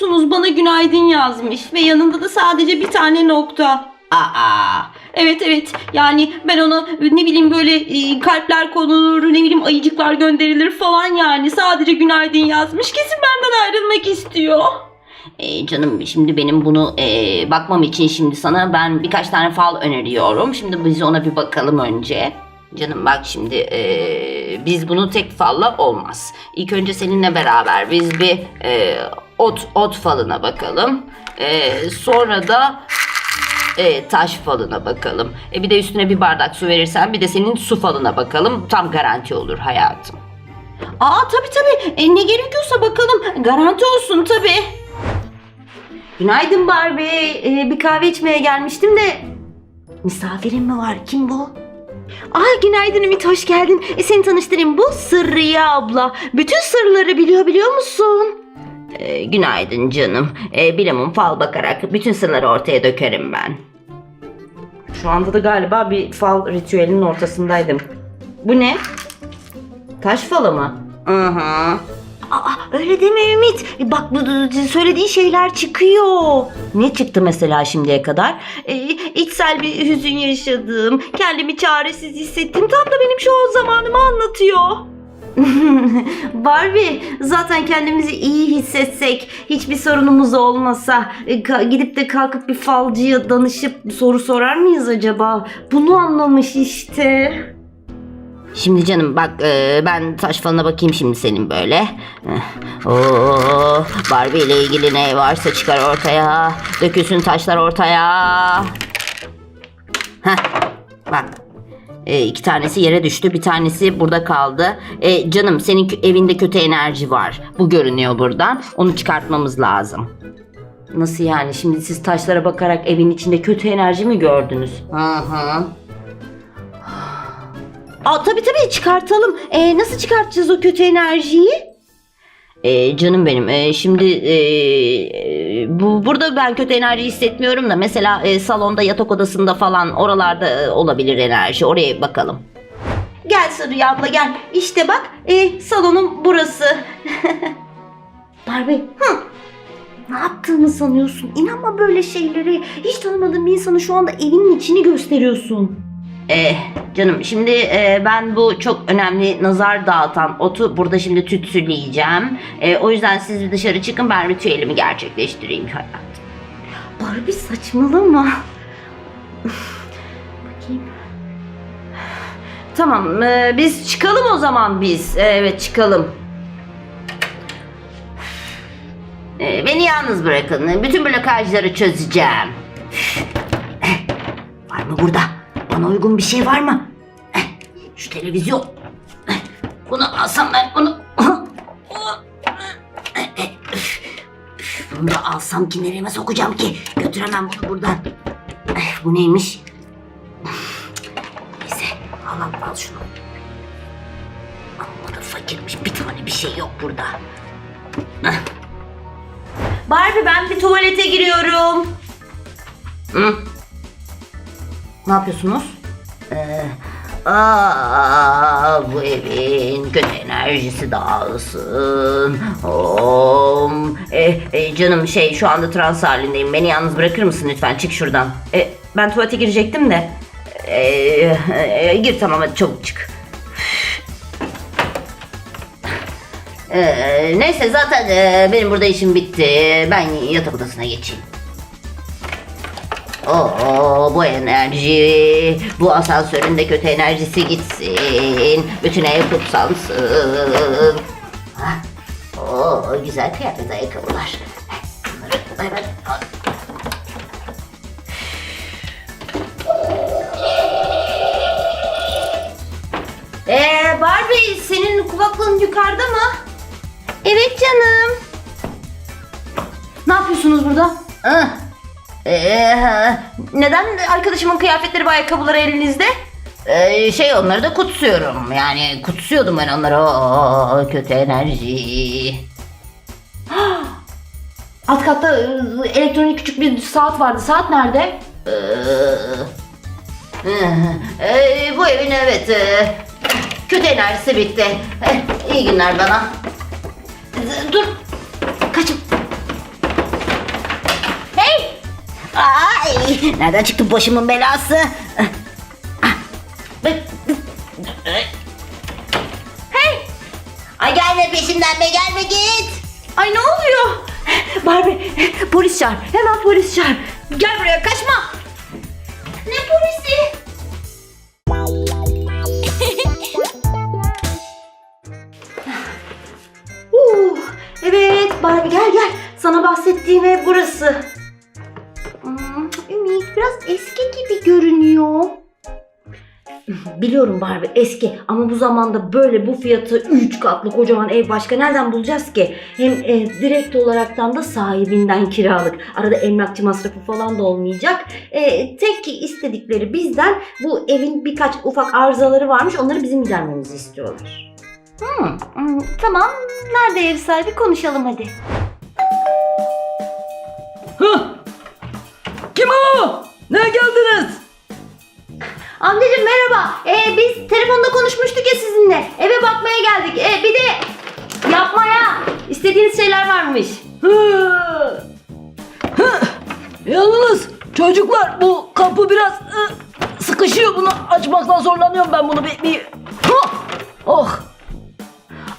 musunuz? Bana günaydın yazmış ve yanında da sadece bir tane nokta. Aa, evet evet yani ben ona ne bileyim böyle e, kalpler konulur ne bileyim ayıcıklar gönderilir falan yani sadece günaydın yazmış kesin benden ayrılmak istiyor. E, canım şimdi benim bunu e, bakmam için şimdi sana ben birkaç tane fal öneriyorum. Şimdi biz ona bir bakalım önce. Canım bak şimdi e, biz bunu tek falla olmaz. İlk önce seninle beraber biz bir e, ot ot falına bakalım. E, sonra da e, taş falına bakalım. E, bir de üstüne bir bardak su verirsen bir de senin su falına bakalım. Tam garanti olur hayatım. Aa tabii tabii. E, ne gerekiyorsa bakalım. Garanti olsun tabii. Günaydın Barbie. E, bir kahve içmeye gelmiştim de. Misafirin mi var? Kim bu? Aa günaydın Ümit hoş geldin. E, seni tanıştırayım bu Sırrıya abla. Bütün sırları biliyor biliyor musun? E, günaydın canım. E, bilemem fal bakarak bütün sırları ortaya dökerim ben. Şu anda da galiba bir fal ritüelinin ortasındaydım. Bu ne? Taş falı mı? Hı hı. Aa, öyle deme Ümit. Bak bu söylediğin şeyler çıkıyor. Ne çıktı mesela şimdiye kadar? E, içsel bir hüzün yaşadım. Kendimi çaresiz hissettim. Tam da benim şu an zamanımı anlatıyor. Barbie zaten kendimizi iyi hissetsek hiçbir sorunumuz olmasa e, gidip de kalkıp bir falcıya danışıp soru sorar mıyız acaba? Bunu anlamış işte. Şimdi canım bak e, ben taş falına bakayım şimdi senin böyle. Eh, Oo, Barbie ile ilgili ne varsa çıkar ortaya. Dökülsün taşlar ortaya. Heh, bak e, iki tanesi yere düştü bir tanesi burada kaldı. E, canım senin evinde kötü enerji var. Bu görünüyor buradan. Onu çıkartmamız lazım. Nasıl yani? Şimdi siz taşlara bakarak evin içinde kötü enerji mi gördünüz? Hı hı. Aa, tabii tabii çıkartalım. Ee, nasıl çıkartacağız o kötü enerjiyi? Ee, canım benim ee, şimdi e, bu burada ben kötü enerji hissetmiyorum da mesela ee, salonda yatak odasında falan oralarda ee, olabilir enerji oraya bakalım. Gel Sırrı abla gel işte bak ee, salonun burası. Barbie hı. Ne yaptığını sanıyorsun? İnanma böyle şeylere. Hiç tanımadığın bir insanı şu anda evinin içini gösteriyorsun. Eh canım şimdi eh, ben bu çok önemli nazar dağıtan otu burada şimdi tütsüleyeceğim. Eh, o yüzden siz bir dışarı çıkın ben ritüelimi gerçekleştireyim hayatım. Barbie saçmalama. Bakayım. Tamam eh, biz çıkalım o zaman biz. Eh, Evet çıkalım. Eh, Beni yalnız bırakın. Bütün blokajları çözeceğim. Var mı burada? Bana uygun bir şey var mı? Eh, Şu televizyon. Eh, Bunu alsam ben bunu. Bunu da alsam ki nereye sokacağım ki? Götüremem bunu buradan. Eh, Bu neymiş? Neyse al al al şunu. Amma da fakirmiş bir tane bir şey yok burada. Eh. Barbie ben bir tuvalete giriyorum. Hı? Ne yapıyorsunuz? Ee, aa, bu evin kötü enerjisi dağılsın. Om. E, e, canım şey şu anda trans halindeyim. Beni yalnız bırakır mısın lütfen? Çık şuradan. E, ben tuvalete girecektim de. E, e, gir tamam hadi çabuk çık. E, neyse zaten e, benim burada işim bitti. Ben yatak odasına geçeyim. Oo, bu enerji, bu asansörün de kötü enerjisi gitsin. Bütün ev kutsansın. Ha? Oo, güzel kıyafet ayakkabılar. Bunları. Ee, Barbie senin kulaklığın yukarıda mı? Evet canım. Ne yapıyorsunuz burada? Ah. Ee, neden arkadaşımın kıyafetleri ve ayakkabıları elinizde? Ee, şey onları da kutsuyorum. Yani kutsuyordum ben onları. Oo, kötü enerji. Alt katta e, elektronik küçük bir saat vardı. Saat nerede? Ee, e, bu evin evet e, kötü enerjisi bitti. Eh, iyi günler bana. Dur. Nereden çıktı başımın belası? Hey! Ay gelme peşimden be gelme git. Ay ne oluyor? Barbie polis çağır. Hemen polis çağır. Gel buraya kaçma. Ne polisi? Uh, evet Barbie gel gel. Sana bahsettiğim ev burası. Görünüyor. Biliyorum Barbie eski ama bu zamanda böyle bu fiyatı 3 katlı kocaman ev başka nereden bulacağız ki? Hem e, direkt olaraktan da sahibinden kiralık. Arada emlakçı masrafı falan da olmayacak. E, tek istedikleri bizden bu evin birkaç ufak arızaları varmış onları bizim gidermemizi istiyorlar. Hmm, hmm, tamam. Nerede ev sahibi konuşalım hadi. Hah! Kim o? Ne geldiniz? Amcacığım merhaba. Ee, biz telefonda konuşmuştuk ya sizinle. Eve bakmaya geldik. Ee, bir de yapmaya istediğiniz şeyler varmış. Hı! Hı! Yalnız çocuklar bu kapı biraz ı, sıkışıyor. Bunu açmaktan zorlanıyorum ben bunu bir... bir... Oh!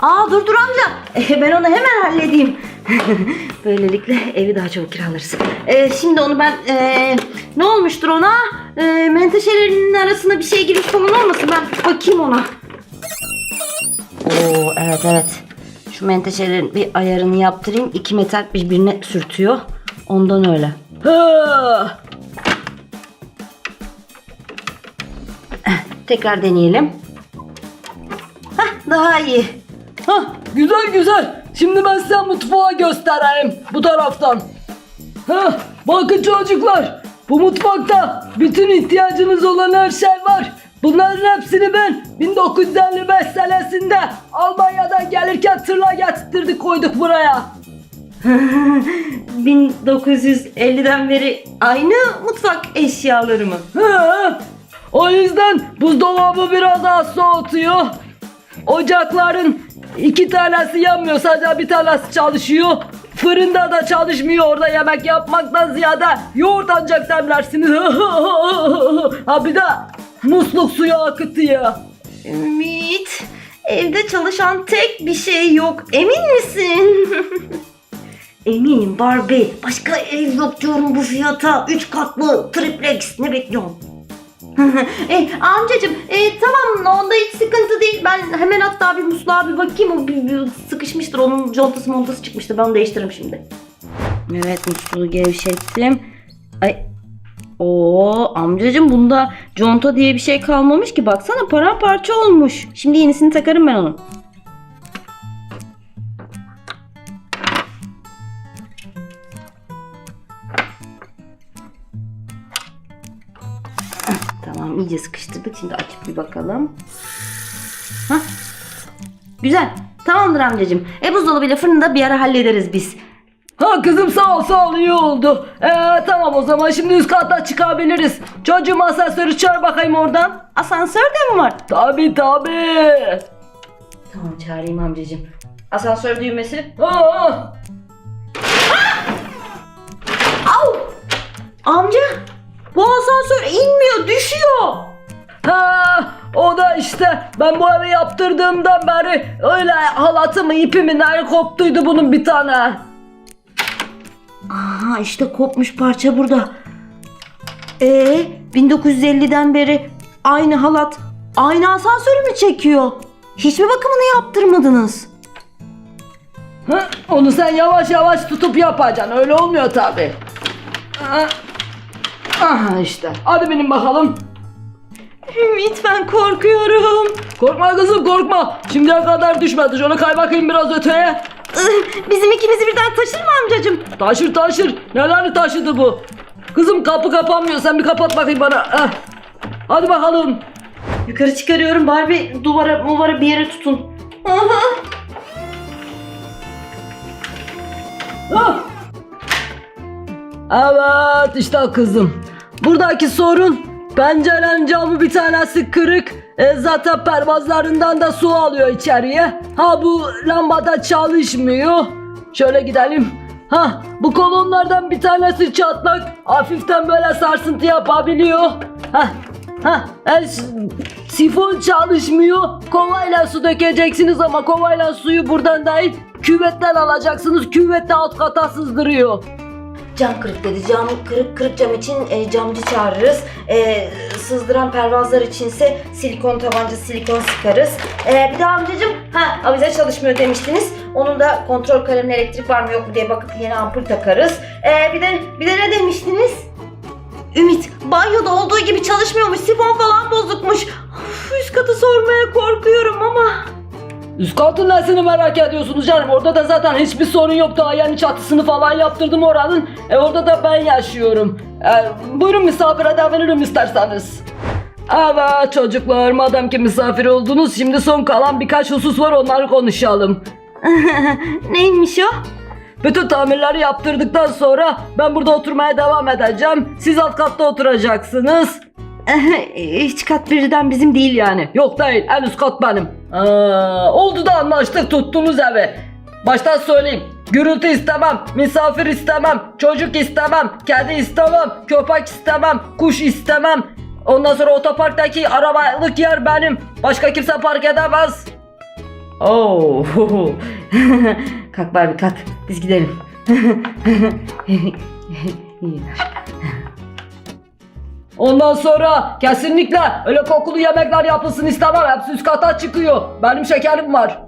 Aa dur dur amca. Ee, ben onu hemen halledeyim. Böylelikle evi daha çabuk kiralarız. Ee, şimdi onu ben ee, ne olmuştur ona? Ee, menteşelerinin arasına bir şey girmiş falan olmasın ben bakayım ona. Oo evet evet. Şu menteşelerin bir ayarını yaptırayım. İki metal birbirine sürtüyor. Ondan öyle. Ha! Tekrar deneyelim. Hah daha iyi. Hah, güzel güzel. Şimdi ben size mutfağı göstereyim bu taraftan. Hah, bakın çocuklar. Bu mutfakta bütün ihtiyacınız olan her şey var. Bunların hepsini ben 1955 senesinde Almanya'dan gelirken tırla getirttirdik koyduk buraya. 1950'den beri aynı mutfak eşyaları mı? O yüzden buzdolabı biraz daha soğutuyor. Ocakların iki tanesi yanmıyor sadece bir tanesi çalışıyor. Fırında da çalışmıyor orada yemek yapmaktan ziyade yoğurt ancak demlersiniz. ha bir de musluk suyu akıtıyor. Ümit, evde çalışan tek bir şey yok. Emin misin? Eminim Barbie. Başka ev yok diyorum bu fiyata. Üç katlı triplex. Ne bekliyorsun? e, amcacım e, tamam onda hiç sıkıntı değil. Ben hemen hatta bir musluğa bir bakayım. O bir, bir sıkışmıştır. Onun contası montası çıkmıştır. Ben onu değiştiririm şimdi. Evet musluğu gevşettim. Ay Oo amcacım bunda conta diye bir şey kalmamış ki baksana paramparça olmuş. Şimdi yenisini takarım ben onun. İyice sıkıştırdık. Şimdi açıp bir bakalım. Hah. Güzel. Tamamdır amcacım. E buzdolabıyla fırını da bir ara hallederiz biz. Ha kızım sağ ol sağ ol iyi oldu. Ee, tamam o zaman şimdi üst katta çıkabiliriz. Çocuğum asansörü çağır bakayım oradan. Asansör de mi var? Tabi tabi. Tamam çağırayım amcacım. Asansör düğmesi. Ha, Au! Amca bu asansör inmiyor düşüyor. ha, o da işte ben bu evi yaptırdığımdan beri öyle halatı mı ipi mi nerede koptuydu bunun bir tane. Aha işte kopmuş parça burada. Ee 1950'den beri aynı halat aynı asansörü mü çekiyor? Hiç mi bakımını yaptırmadınız? Ha, onu sen yavaş yavaş tutup yapacaksın öyle olmuyor tabi. Aha işte hadi benim bakalım. Ümit ben korkuyorum. Korkma kızım korkma. Şimdiye kadar düşmedi. Şöyle kay bakayım biraz öteye. Bizim ikimizi birden taşır mı amcacım? Taşır taşır. Neler taşıdı bu? Kızım kapı kapanmıyor. Sen bir kapat bakayım bana. Heh. Hadi bakalım. Yukarı çıkarıyorum Barbie duvara muvara bir yere tutun. Aha. Hah. Evet işte kızım. Buradaki sorun pencerenin camı bir tanesi kırık. E, zaten pervazlarından da su alıyor içeriye. Ha bu lambada çalışmıyor. Şöyle gidelim. Ha bu kolonlardan bir tanesi çatlak. Hafiften böyle sarsıntı yapabiliyor. Ha ha el sifon çalışmıyor. Kovayla su dökeceksiniz ama kovayla suyu buradan değil küvetten alacaksınız. Küvette alt kata sızdırıyor. Cam kırık dedi. Cam kırık kırık cam için e, camcı çağırırız. E, sızdıran pervazlar içinse silikon tabanca silikon sıkarız. E, bir de amcacığım ha avize çalışmıyor demiştiniz. Onun da kontrol kalemine elektrik var mı yok mu diye bakıp yeni ampul takarız. E, bir de bir de ne demiştiniz? Ümit banyoda olduğu gibi çalışmıyormuş. Sifon falan Üst katın nesini merak ediyorsunuz canım? Orada da zaten hiçbir sorun yok. Daha yeni çatısını falan yaptırdım oranın. E orada da ben yaşıyorum. E, buyurun misafir edebilirim isterseniz. Evet çocuklar madem ki misafir oldunuz şimdi son kalan birkaç husus var onları konuşalım. Neymiş o? Bütün tamirleri yaptırdıktan sonra ben burada oturmaya devam edeceğim. Siz alt katta oturacaksınız. Hiç kat birden bizim değil yani. Yok değil en üst kat benim. Aa, oldu da anlaştık tuttunuz evi. Baştan söyleyeyim. Gürültü istemem, misafir istemem, çocuk istemem, kedi istemem, köpek istemem, kuş istemem. Ondan sonra otoparktaki arabalık yer benim. Başka kimse park edemez. Oo. kalk Barbie kalk. Biz gidelim. Ondan sonra kesinlikle öyle kokulu yemekler yapılsın istemem. Hepsi üst kata çıkıyor. Benim şekerim var.